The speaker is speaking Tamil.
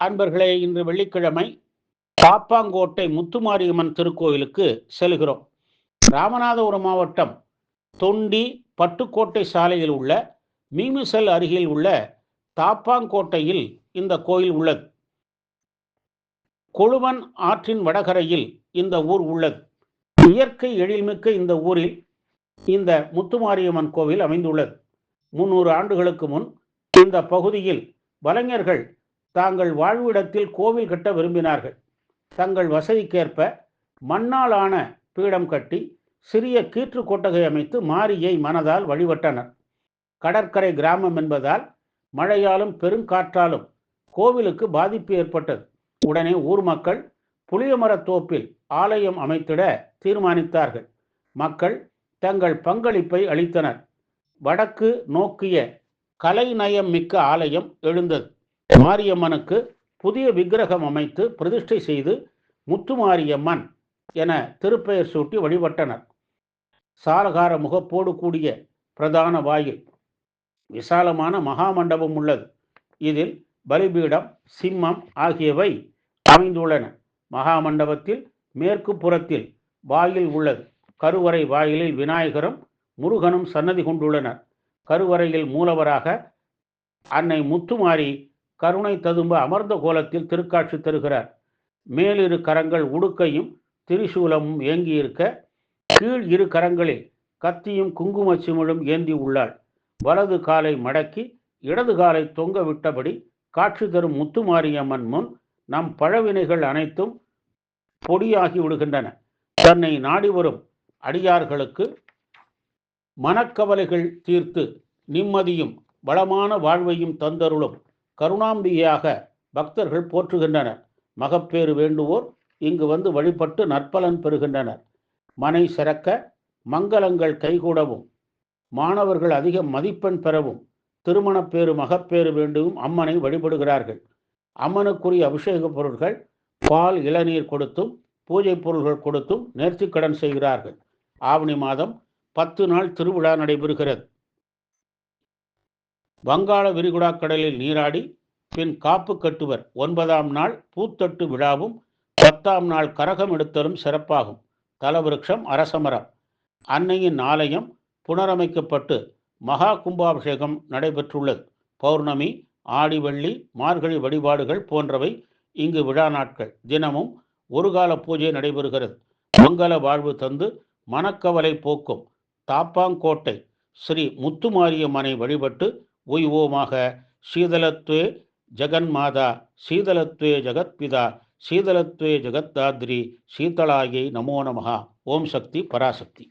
அன்பர்களே இன்று வெள்ளிக்கிழமை பாப்பாங்கோட்டை முத்துமாரியம்மன் திருக்கோயிலுக்கு செல்கிறோம். ராமநாதபுரம் மாவட்டம் தொண்டி பட்டுக்கோட்டை சாலையில் உள்ள மீமிசல் அருகில் உள்ள தாப்பாங்கோட்டையில் இந்த கோயில் உள்ளது. கொழுவன் ஆற்றின் வடகரையில் இந்த ஊர் உள்ளது. இயற்கை எழில்மிக்க இந்த ஊரில் இந்த முத்துமாரியம்மன் கோவில் அமைந்துள்ளது. முன்னூறு ஆண்டுகளுக்கு முன் இந்த பகுதியில் வலைஞர்கள் தாங்கள் வாழ்விடத்தில் கோவில் கட்ட விரும்பினார்கள். தங்கள் வசதிக்கேற்ப மண்ணாலான பீடம் கட்டி சிறிய கீற்று கொட்டகை அமைத்து மாரியை மனதால் வழிபட்டனர். கடற்கரை கிராமம் என்பதால் மழையாலும் பெருங்காற்றாலும் கோவிலுக்கு பாதிப்பு ஏற்பட்டது. உடனே ஊர் மக்கள் புளியமரத் தோப்பில் ஆலயம் அமைத்திட தீர்மானித்தார்கள். மக்கள் தங்கள் பங்களிப்பை அளித்தனர். வடக்கு நோக்கிய கலைநயம் மிக்க ஆலயம் எழுந்தது. மாரியம்மனுக்கு புதிய விக்கிரகம் அமைத்து பிரதிஷ்டை செய்து முத்துமாரியம்மன் என திருப்பெயர் சூட்டி வழிபட்டனர். சாலகார முகப்போடு கூடிய பிரதான வாயில் விசாலமான மகாமண்டபம் உள்ளது. இதில் பலிபீடம் சிம்மம் ஆகியவை அமைந்துள்ளன. மகாமண்டபத்தில் மேற்கு புறத்தில் வாயில் உள்ளது. கருவறை வாயிலில் விநாயகரும் முருகனும் சன்னதி கொண்டுள்ளனர். கருவறையில் மூலவராக அன்னை முத்துமாரி கருணை ததும்ப அமர்ந்த கோலத்தில் திருக்காட்சி தருகிறார். மேலிரு கரங்கள் உடுக்கையும் திரிசூலமும் ஏங்கியிருக்க கீழ் இரு கரங்களில் கத்தியும் குங்கும சிமிழும் ஏந்தி உள்ளாள். வலது காலை மடக்கி இடது காலை தொங்க விட்டபடி காட்சி தரும் முத்துமாரியம்மன் முன் நம் பழவினைகள் அனைத்தும் பொடியாகி விடுகின்றன. தன்னை நாடி வரும் அடியார்களுக்கு மனக்கவலைகள் தீர்த்து நிம்மதியும் வளமான வாழ்வையும் தந்தருளும் கருணாம்பிகையாக பக்தர்கள் போற்றுகின்றனர். மகப்பேறு வேண்டுவோர் இங்கு வந்து வழிபட்டு நற்பலன் பெறுகின்றனர். மனை சிறக்க மங்களங்கள் கைகூடவும். மாணவர்கள் அதிக மதிப்பெண் பெறவும். திருமணப்பேறு மகப்பேறு வேண்டுவும் அம்மனை வழிபடுகிறார்கள். அம்மனுக்குரிய அபிஷேக பொருட்கள் பால் இளநீர் கொடுத்தும் பூஜை பொருள்கள் கொடுத்தும் நேர்த்திக்கடன் செய்கிறார்கள். ஆவணி மாதம் பத்து நாள் திருவிழா நடைபெறுகிறது. வங்காள விரிகுடா கடலில் நீராடி பின் காப்பு கட்டுவர். ஒன்பதாம் நாள் பூத்தட்டு விழாவும் பத்தாம் நாள் கரகம் எடுத்தலும் சிறப்பாகும். தலவிருட்சம் அரசமரம். அன்னையின் ஆலயம் புனரமைக்கப்பட்டு மகா கும்பாபிஷேகம் நடைபெற்றுள்ளது. பௌர்ணமி ஆடிவள்ளி மார்கழி வழிபாடுகள் போன்றவை இங்கு விழா நாட்கள். தினமும் ஒரு கால பூஜை நடைபெறுகிறது. மங்கள வாழ்வு தந்து மனக்கவலை போக்கும். தாப்பாங்கோட்டை ஸ்ரீ முத்துமாரியம்மனை வழிபட்டு ஓய்வோமாக. சீதலத்துவே ಜಗನ್ಮಾದ ಶೀತಲತ್ವೇ ಜಗತ್ಪಿದ ಶೀತಲತ್ವೇ ಜಗತ್ತಾದ್ರಿ ಶೀತಳಾಗಿ ನಮೋ ನಮಃ. ಓಂ ಶಕ್ತಿ ಪರಾಶಕ್ತಿ.